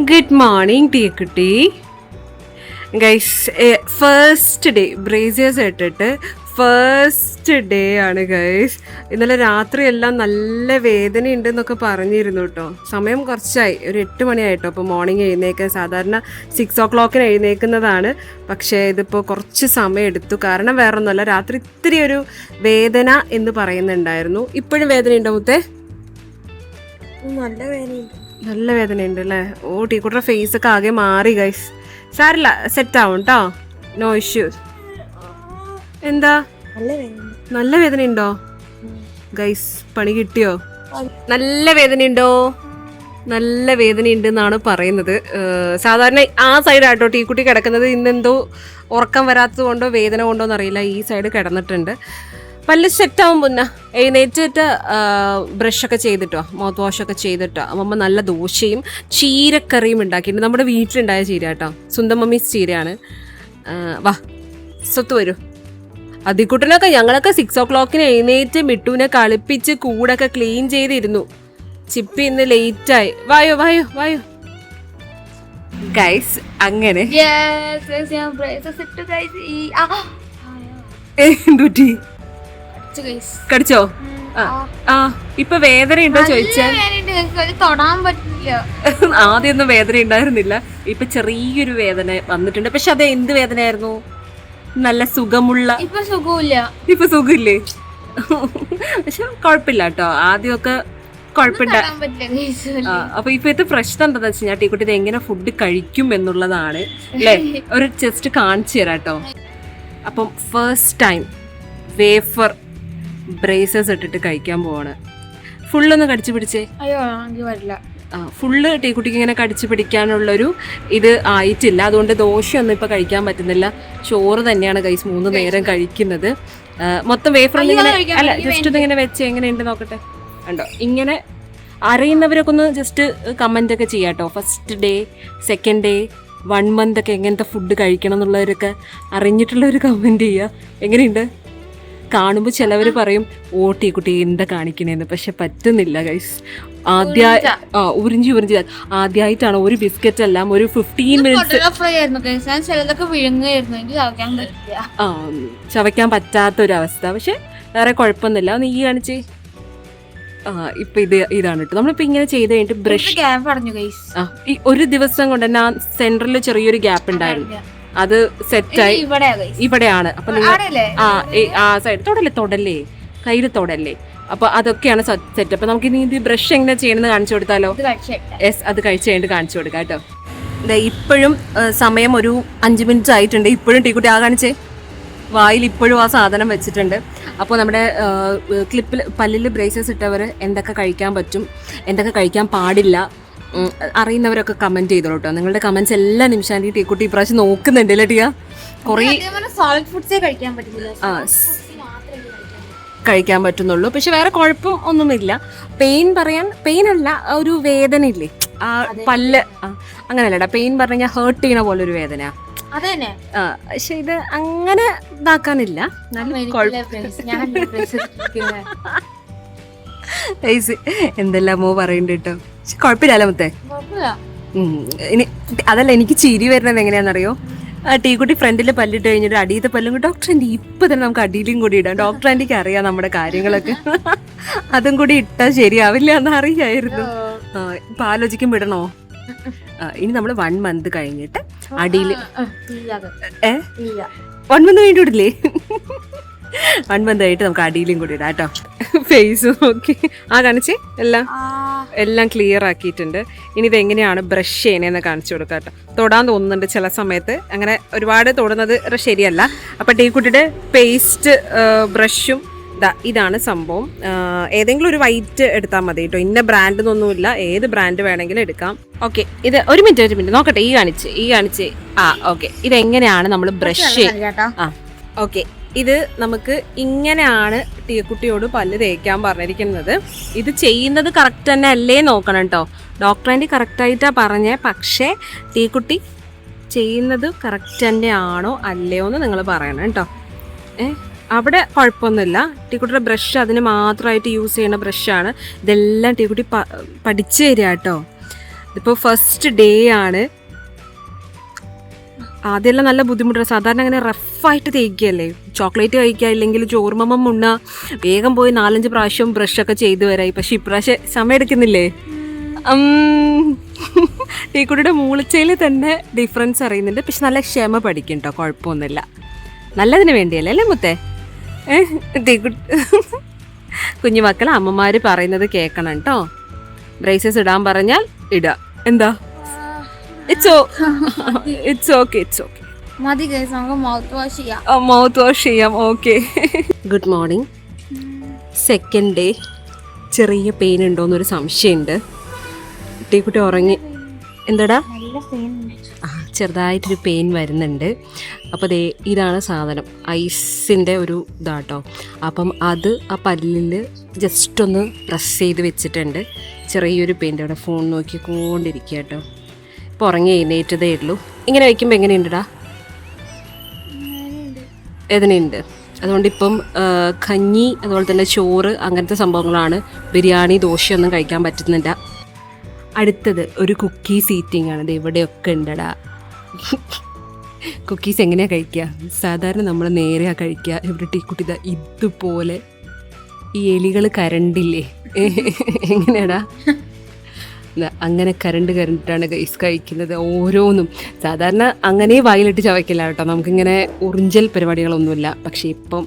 Good morning ടീ കുട്ടി guys first day brassieres ഇട്ടിട്ട് ഫസ്റ്റ് ഡേ ആണ് ഗൈസ് ഇന്നലെ രാത്രിയെല്ലാം നല്ല വേദന ഉണ്ടെന്നൊക്കെ പറഞ്ഞിരുന്നു കേട്ടോ. സമയം കുറച്ചായി. ഒരു എട്ട് മണിയായിട്ടോ. അപ്പോൾ മോർണിംഗ് എഴുന്നേക്കാൻ സാധാരണ സിക്സ് ഓ ക്ലോക്കിന് എഴുന്നേക്കുന്നതാണ്. പക്ഷേ ഇതിപ്പോൾ കുറച്ച് സമയം എടുത്തു. കാരണം വേറെ ഒന്നുമല്ല രാത്രി ഇത്തിരി ഒരു വേദന എന്ന് പറയുന്നുണ്ടായിരുന്നു. ഇപ്പോഴും വേദന ഉണ്ടോ മുത്തേ നല്ല വേദനയുണ്ട്. നല്ല വേദനയുണ്ട് അല്ലേ? ഓ ടീക്കുട്ടറെ ഫേസ് ഒക്കെ ആകെ മാറി ഗൈസ് സാരില്ല സെറ്റ് ആവും കേട്ടോ നോ ഇഷ്യൂസ് എന്താ? നല്ല വേദന. നല്ല വേദനയുണ്ടോ? ഗൈസ് പണി കിട്ടിയോ? നല്ല വേദനയുണ്ടോ? നല്ല വേദനയുണ്ട് എന്നാണ് പറയുന്നത്. സാധാരണ ആ സൈഡാട്ടോ ടീക്കുട്ടി കിടക്കുന്നത്. ഇന്നെന്തോ ഉറക്കം വരാത്തത് കൊണ്ടോ വേദന കൊണ്ടോ എന്നറിയില്ല. ഈ സൈഡ് കിടന്നിട്ടുണ്ട്. പല്ല് സെറ്റാവും പിന്നെ. എഴുന്നേറ്റിട്ട് ബ്രഷൊക്കെ ചെയ്തിട്ടോ മൗത്ത് ഒക്കെ ചെയ്തിട്ടോ. അമ്മ നല്ല ദോശയും ചീരക്കറിയും ഉണ്ടാക്കിയിട്ടുണ്ട്. നമ്മുടെ വീട്ടിലുണ്ടായ ചീര കേട്ടോ. സ്വന്തം മമ്മീസ് ചീരയാണ് വാ സ്വത്ത് വരൂ. അതിക്കുട്ടനൊക്കെ ഞങ്ങളൊക്കെ സിക്സ് ഓ ക്ലോക്കിന് എഴുന്നേറ്റ് മിട്ടുവിനെ കളിപ്പിച്ച് കൂടൊക്കെ ക്ലീൻ ചെയ്തിരുന്നു. ചിപ്പി ഇന്ന് ലേറ്റായി വായോ വായോ വായോ. ഗൈസ് അങ്ങനെ. ഞാൻ ഇട്ടു ഗൈസ് ഈ ആ, എന്തുറ്റി. കടിച്ചോ? ആ, ഇപ്പൊ വേദന ഉണ്ടോ ചോദിച്ചാൽ വേദനയുണ്ട് തൊടാൻ പറ്റില്ല. ആദ്യമൊന്നും വേദന ഉണ്ടായിരുന്നില്ല. ഇപ്പൊ ചെറിയൊരു വേദന വന്നിട്ടുണ്ട്. പക്ഷെ അത് എന്ത് വേദനയായിരുന്നു? നല്ല സുഖമുള്ള ഇപ്പൊ സുഖമില്ല ഇപ്പൊ സുഖമില്ലേ? പക്ഷെ കുഴപ്പമില്ല കേട്ടോ. ആദ്യമൊക്കെ കുഴപ്പമില്ല. ആ, അപ്പൊ ഇപ്പോഴത്തെ പ്രശ്നം എന്താണെന്ന് വെച്ച് കഴിഞ്ഞാൽ ടീക്കുട്ടി ഇത് എങ്ങനെ ഫുഡ് കഴിക്കും എന്നുള്ളതാണ്. അല്ലേ? ഒരു ജസ്റ്റ് കാണിച്ചു തരാം കേട്ടോ. അപ്പം ഫസ്റ്റ് ടൈം വേഫർ ബ്രേസസ് ഇട്ടിട്ട് കഴിക്കാൻ പോവാണ്. ഫുള്ളൊന്ന് കടിച്ചു പിടിച്ചേ. അയ്യോ എനിക്ക് പറ്റില്ല ആ ഫുള്ള് ടീക്കുട്ടിക്ക് ഇങ്ങനെ കടിച്ചു പിടിക്കാനുള്ളൊരു ഇത് ആയിട്ടില്ല. അതുകൊണ്ട് ദോശയൊന്നും ഇപ്പൊ കഴിക്കാൻ പറ്റുന്നില്ല. ചോറ് തന്നെയാണ് കൈസ് മൂന്ന് നേരം കഴിക്കുന്നത്. മൊത്തം വേഫർ ഇങ്ങനെ അല്ല ജസ്റ്റ് ഒന്ന് ഇങ്ങനെ വെച്ച് എങ്ങനെയുണ്ട് നോക്കട്ടെ. ഉണ്ടോ ഇങ്ങനെ അറിയുന്നവരൊക്കെ ഒന്ന് ജസ്റ്റ് കമന്റ് ഒക്കെ ചെയ്യാട്ടോ first day second day one month ഒക്കെ എങ്ങനത്തെ ഫുഡ് കഴിക്കണം എന്നുള്ളവരൊക്കെ അറിഞ്ഞിട്ടുള്ളവർ കമന്റ് ചെയ്യുക എങ്ങനെയുണ്ട്? കാണുമ്പോൾ ചിലവർ പറയും ഓട്ടി കുട്ടി എന്താ കാണിക്കണേന്ന്? പക്ഷെ പറ്റുന്നില്ല ഗൈസ് ആദ്യ ആ ഉറിഞ്ചി ഉറിഞ്ചി. ആദ്യമായിട്ടാണ് ഒരു ബിസ്ക്കറ്റ് എല്ലാം ഒരു ഫിഫ്റ്റീൻ മിനിറ്റ് എനിക്ക് ചവയ്ക്കാൻ പറ്റാത്ത ആ ചവയ്ക്കാൻ പറ്റാത്തൊരവസ്ഥ. പക്ഷെ വേറെ കുഴപ്പമൊന്നുമില്ല. നീ ഈ കാണിച്ചേ. ആ ഇപ്പൊ ഇത് ഇതാണ് കേട്ടോ. നമ്മളിപ്പോ ഇങ്ങനെ ചെയ്ത് കഴിഞ്ഞിട്ട് ബ്രഷ് ആ ഒരു ദിവസം കൊണ്ട് തന്നെ ആ സെന്ററിൽ ചെറിയൊരു ഗ്യാപ്പ് ഉണ്ടായിരുന്നു. അത് സെറ്റായി ഇവിടെയാണ്. അപ്പൊ നിങ്ങൾ ആ ആ സൈഡ് തൊടല്ലേ തൊടല്ലേ. കയ്യിൽ തൊടല്ലേ. അപ്പൊ അതൊക്കെയാണ് സെറ്റ് അപ്പൊ നമുക്ക് ഇനി ഇത് ബ്രഷ് എങ്ങനെ ചെയ്യണമെന്ന് കാണിച്ചു കൊടുത്താലോ? യെസ് അത് കഴിച്ച് കഴിഞ്ഞിട്ട് കാണിച്ചു കൊടുക്കാം കേട്ടോ. ഇപ്പോഴും സമയം ഒരു അഞ്ച് മിനിറ്റ് ആയിട്ടുണ്ട്. ഇപ്പോഴും ടീക്കുട്ടി ആ കാണിച്ചേ. വായിൽ ഇപ്പോഴും ആ സാധനം വെച്ചിട്ടുണ്ട്. അപ്പോൾ നമ്മുടെ ക്ലിപ്പിൽ പല്ലിൽ ബ്രേസസ് ഇട്ടവർ എന്തൊക്കെ കഴിക്കാൻ പറ്റും എന്തൊക്കെ കഴിക്കാൻ പാടില്ല അറിയുന്നവരൊക്കെ കമന്റ് ചെയ്തോളൂ കേട്ടോ നിങ്ങളുടെ കമന്റ്സ് എല്ലാ നിമിഷം ടീക്കുട്ടി ഇപ്രാവശ്യം നോക്കുന്നുണ്ട് അല്ലേ ടീയ? കുറേ സോളിഡ് ഫുഡ്സേ കഴിക്കാൻ പറ്റില്ല ആ കഴിക്കാൻ പറ്റുന്നുള്ളൂ. പക്ഷെ വേറെ കുഴപ്പം ഒന്നുമില്ല. പെയിൻ പറയാൻ പെയിൻ അല്ല ഒരു വേദന ഇല്ലേ? ആ പല്ല്. അങ്ങനെയല്ലടാ പെയിൻ പറഞ്ഞാൽ ഹേർട്ട് ചെയ്യണ പോലെ ഒരു വേദന പക്ഷെ ഇത് അങ്ങനെ ഇതാക്കാനില്ല. നല്ല എന്തെല്ലാമോ പറയണ്ട കേട്ടോ കുഴപ്പമില്ലല്ലോ മുത്തേ. ഇനി അതല്ല എനിക്ക് ചിരി വരുന്നത് എങ്ങനെയാണെന്നറിയോ? ആ ടീക്കുട്ടി ഫ്രണ്ടിൽ പല്ലിട്ട് കഴിഞ്ഞിട്ട് അടിയത്തെ പല്ലും ഡോക്ടർ ആന്റി ഇപ്പൊ തന്നെ നമുക്ക് അടിയിലും കൂടി ഇടാം. ഡോക്ടർ ആന്റിക്ക് അറിയാം നമ്മുടെ കാര്യങ്ങളൊക്കെ. അതും കൂടി ഇട്ടാൽ ശരിയാവില്ല എന്ന് അറിയായിരുന്നു. ഇപ്പൊ ആലോചിക്കും വിടണോ? ഇനി നമ്മൾ വൺ മന്ത് കഴിഞ്ഞിട്ട് അടിയിൽ. ഏ? വൺ മന്ത് കഴിഞ്ഞിട്ട് വിടില്ലേ? വൺ മന്ത് ആയിട്ട് നമുക്ക് അടിയിലും കൂടി ഇടാം കേട്ടോ. ഫേസും ഓക്കെ ആ കാണിച്ചേ? എല്ലാം? എല്ലാം ക്ലിയർ ആക്കിയിട്ടുണ്ട്. ഇനി ഇത് എങ്ങനെയാണ് ബ്രഷ് ചെയ്യണേന്ന് കാണിച്ചു കൊടുക്കാം കേട്ടോ. തൊടാൻ തോന്നുന്നുണ്ട് ചില സമയത്ത്. അങ്ങനെ ഒരുപാട് തൊടുന്നത് ശരിയല്ല. അപ്പൊ ടീക്കുട്ടിയുടെ പേസ്റ്റ് ബ്രഷും ഇതാണ് സംഭവം. ഏതെങ്കിലും ഒരു വൈറ്റ് എടുത്താൽ മതി കേട്ടോ. ഇന്ന ബ്രാൻഡ് എന്നൊന്നുമില്ല. ഏത് ബ്രാൻഡ് വേണമെങ്കിലും എടുക്കാം. ഓക്കെ ഇത് ഒരു മിനിറ്റ് ഒരു മിനിറ്റ് നോക്കട്ടെ ഈ കാണിച്ച് ഈ കാണിച്ച്. ആ ഓക്കെ ഇതെങ്ങനെയാണ് നമ്മൾ ബ്രഷ് ആ ഓക്കെ ഇത് നമുക്ക് ഇങ്ങനെയാണ് ടീക്കുട്ടിയോട് പല്ല് തേക്കാൻ പറഞ്ഞിരിക്കുന്നത്. ഇത് ചെയ്യുന്നത് കറക്റ്റ് തന്നെ അല്ലേ നോക്കണം കേട്ടോ. ഡോക്ടർ ആന്റി കറക്റ്റായിട്ടാണ് പറഞ്ഞേ. പക്ഷേ ടീക്കുട്ടി ചെയ്യുന്നത് കറക്റ്റ് തന്നെ ആണോ അല്ലയോ എന്ന് നിങ്ങൾ പറയണം കേട്ടോ. ഏ അവിടെ കുഴപ്പമൊന്നുമില്ല. ടീക്കുട്ടിയുടെ ബ്രഷ് അതിന് മാത്രമായിട്ട് യൂസ് ചെയ്യുന്ന ബ്രഷാണ് ഇതെല്ലാം ടീക്കുട്ടി പഠിച്ചു തരിക കേട്ടോ. ഇതിപ്പോൾ ഫസ്റ്റ് ഡേ ആണ്. ആദ്യമെല്ലാം നല്ല ബുദ്ധിമുട്ടാണ്. സാധാരണ അങ്ങനെ റഫായിട്ട് തേക്കുകയല്ലേ? ചോക്ലേറ്റ് കഴിക്കുക ഇല്ലെങ്കിൽ ചോർമ്മം മുണ്ണ വേഗം പോയി നാലഞ്ച് പ്രാവശ്യം ബ്രഷൊക്കെ ചെയ്തു വരായി. പക്ഷെ ഇപ്രാവശ്യം സമയം എടുക്കുന്നില്ലേ? ടീക്കുട്ടിയുടെ മൂളിച്ചയിൽ തന്നെ ഡിഫറൻസ് അറിയുന്നുണ്ട്. പക്ഷെ നല്ല ക്ഷമ പഠിക്കും കേട്ടോ കുഴപ്പമൊന്നുമില്ല. നല്ലതിന് വേണ്ടിയല്ലേ അല്ലേ മുത്തേ? കുഞ്ഞു മക്കൾ അമ്മമാർ പറയുന്നത് കേൾക്കണം കേട്ടോ ബ്രേസസ് ഇടാൻ പറഞ്ഞാൽ ഇടുക. എന്താ? It's oh it's okay it's okay മതി ഗൈസ് നമുക്ക് മൗത്ത് വാഷ് ചെയ്യാം. മൗത്ത് വാഷ് ചെയ്യാം okay good morning second day ചെറിയ പെയിൻ ഉണ്ടോയെന്നൊരു സംശയമുണ്ട്. കുട്ടിക്കുട്ടി ഉറങ്ങി എന്താടാ? നല്ല പെയിൻ ആ ചെറുതായിട്ടൊരു പെയിൻ വരുന്നുണ്ട്. അപ്പോൾ ദേ ഇതാണ് സാധനം. ഐസിന്റെ ഒരു ഇതാട്ടോ. അപ്പം അത് ആ പല്ലിൽ ജസ്റ്റ് ഒന്ന് പ്രസ് ചെയ്ത് വെച്ചിട്ടുണ്ട്. ചെറിയൊരു പെയിന്റെ അവിടെ ഫോൺ നോക്കിക്കൊണ്ടിരിക്കുക കേട്ടോ. ഇപ്പോൾ ഉറങ്ങി എഴുന്നേറ്റതേ ഉള്ളൂ. ഇങ്ങനെ വയ്ക്കുമ്പോൾ എങ്ങനെയുണ്ടടാ? വേദനയുണ്ട് അതുകൊണ്ട് ഇപ്പം കഞ്ഞി അതുപോലെ തന്നെ ചോറ് അങ്ങനത്തെ സംഭവങ്ങളാണ്. ബിരിയാണി ദോശയൊന്നും കഴിക്കാൻ പറ്റുന്നില്ല. അടുത്തത് ഒരു കുക്കി സീറ്റിംഗ് ആണ്. ഇവിടെയൊക്കെ ഉണ്ടടാ. കുക്കീസ് എങ്ങനെയാണ് കഴിക്കുക സാധാരണ നമ്മൾ നേരെയാണ് കഴിക്കുക ഇവിടെ ടീക്കുട്ടി കുട്ടി ഇതുപോലെ ഈ എലികൾ കരണ്ടില്ലേ? എങ്ങനെയാടാ? അങ്ങനെ കരണ്ട് കരണ്ടിട്ടാണ് ഗൈസ് കഴിക്കുന്നത് ഓരോന്നും. സാധാരണ അങ്ങനെ വായിലിട്ട് ചവയ്ക്കില്ല കേട്ടോ. നമുക്കിങ്ങനെ ഉറിഞ്ചൽ പരിപാടികളൊന്നുമില്ല. പക്ഷെ ഇപ്പം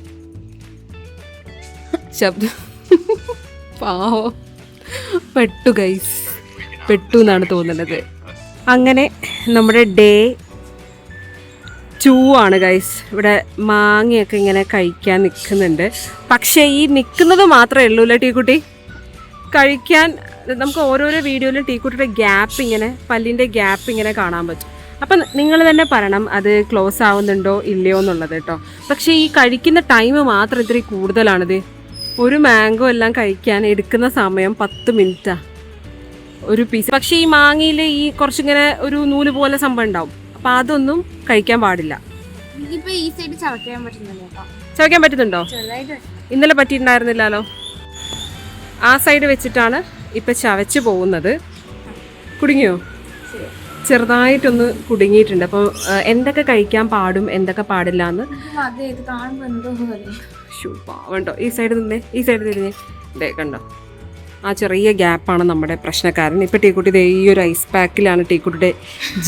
ശബ്ദം പാവോ. പെട്ടു ഗൈസ് പെട്ടു എന്നാണ് തോന്നുന്നത്. അങ്ങനെ നമ്മുടെ ഡേ ടു ആണ് ഗൈസ് ഇവിടെ മാങ്ങയൊക്കെ ഇങ്ങനെ കഴിക്കാൻ നിൽക്കുന്നുണ്ട്. പക്ഷേ ഈ നിൽക്കുന്നത് മാത്രമേ ഉള്ളൂ അല്ലേ ടീക്കുട്ടി കഴിക്കാൻ നമുക്ക് ഓരോരോ വീഡിയോയിലും ടീക്കുട്ടിയുടെ ഗ്യാപ്പ് ഇങ്ങനെ പല്ലിന്റെ ഗ്യാപ്പ് ഇങ്ങനെ കാണാൻ പറ്റും. അപ്പം നിങ്ങൾ തന്നെ പറയണം അത് ക്ലോസ് ആവുന്നുണ്ടോ ഇല്ലയോ എന്നുള്ളത് കേട്ടോ. പക്ഷേ ഈ കഴിക്കുന്ന ടൈം മാത്രം ഇത്തിരി കൂടുതലാണിത്. ഒരു മാംഗോ എല്ലാം കഴിക്കാൻ എടുക്കുന്ന സമയം പത്ത് മിനിറ്റാ ഒരു പീസ് പക്ഷേ ഈ മാങ്ങയിൽ ഈ കുറച്ചിങ്ങനെ ഒരു നൂൽ പോലെ സംഭവം ഉണ്ടാവും. അപ്പം അതൊന്നും കഴിക്കാൻ പാടില്ല. ചവയ്ക്കാൻ പറ്റുന്നുണ്ടോ? ഇന്നലെ പറ്റിയിട്ടുണ്ടായിരുന്നില്ലല്ലോ? ആ സൈഡ് വെച്ചിട്ടാണ് ഇപ്പം ചവച്ച് പോകുന്നത്. കുടുങ്ങിയോ? ചെറുതായിട്ടൊന്ന് കുടുങ്ങിയിട്ടുണ്ട്. അപ്പോൾ എന്തൊക്കെ കഴിക്കാൻ പാടും എന്തൊക്കെ പാടില്ല എന്ന് ഷൂ ഈ സൈഡ് നിന്നേ ഈ സൈഡ് തിരിഞ്ഞേ. ഇതേ കണ്ടോ? ആ ചെറിയ ഗ്യാപ്പാണ് നമ്മുടെ പ്രശ്നക്കാരൻ. ഇപ്പം ടീക്കുട്ടിയുടെ ഈ ഒരു ഐസ് പാക്കിലാണ് ടീക്കുട്ടിയുടെ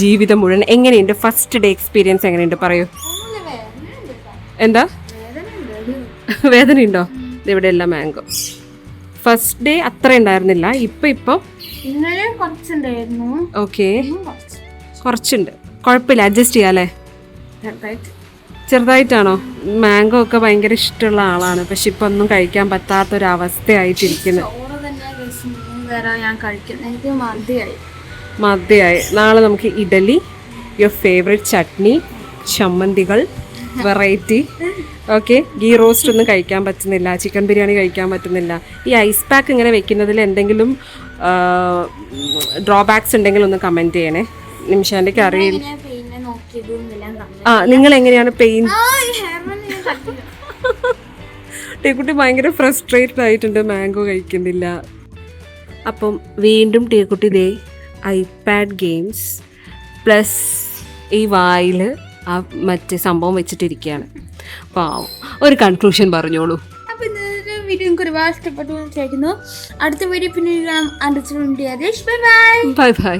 ജീവിതം മുഴുവൻ. എങ്ങനെയുണ്ട്? ഫസ്റ്റ് ഡേ എക്സ്പീരിയൻസ് എങ്ങനെയുണ്ട്? പറയൂ. എന്താ? വേദനയുണ്ടോ ഇവിടെ എല്ലാം മാംഗോ ഫസ്റ്റ് ഡേ അത്ര ഉണ്ടായിരുന്നില്ല. ഇപ്പൊ ഇപ്പൊ? ഇന്നലെ കുറച്ചുണ്ടായിരുന്നു. ഓക്കെ കുറച്ചുണ്ട്. കുഴപ്പമില്ല അഡ്ജസ്റ്റ് ചെയ്യാല്ലേ? ചെറുതായിട്ട്. ചെറുതായിട്ടാണോ? മാംഗോ ഒക്കെ ഭയങ്കര ഇഷ്ടമുള്ള ആളാണ്. പക്ഷെ ഇപ്പൊ ഒന്നും കഴിക്കാൻ പറ്റാത്ത ഒരു തന്നെ മദ്യായി നാളെ നമുക്ക് ഇഡലി യുവർ ഫേവറേറ്റ് ചട്നി ചമ്മന്തികൾ വെറൈറ്റി ഓക്കെ ഗീ റോസ്റ്റ് ഒന്നും കഴിക്കാൻ പറ്റുന്നില്ല ചിക്കൻ ബിരിയാണി കഴിക്കാൻ പറ്റുന്നില്ല. ഈ ഐസ് പാക്ക് ഇങ്ങനെ വെക്കുന്നതിൽ എന്തെങ്കിലും ഡ്രോബാക്സ് ഉണ്ടെങ്കിൽ ഒന്ന് കമന്റ് ചെയ്യണേ. നിമിഷാന്റെക്ക് അറിയില്ല ആ നിങ്ങൾ എങ്ങനെയാണ് പെയിൻ ടീക്കുട്ടി ഭയങ്കര ഫ്രസ്ട്രേറ്റഡ് ആയിട്ടുണ്ട് മാംഗോ കഴിക്കുന്നില്ല. അപ്പം വീണ്ടും ടീക്കുട്ടി ദേ ഐപാഡ് ഗെയിംസ് പ്ലസ് ഈ വായിൽ ആ മറ്റേ സംഭവം വെച്ചിട്ടിരിക്കുകയാണ് പാവം. ഒരു കൺക്ലൂഷൻ പറഞ്ഞോളൂ. അപ്പോൾ ഇന്നത്തെ വീഡിയോ നിങ്ങൾക്ക് ഒരുപാട് ഇഷ്ടപ്പെട്ടു വിചാരിക്കുന്നു. അടുത്ത വീഡിയോ പിന്നെ കാണാം. അടുത്ത ബൈ ബൈ ബൈ ബൈ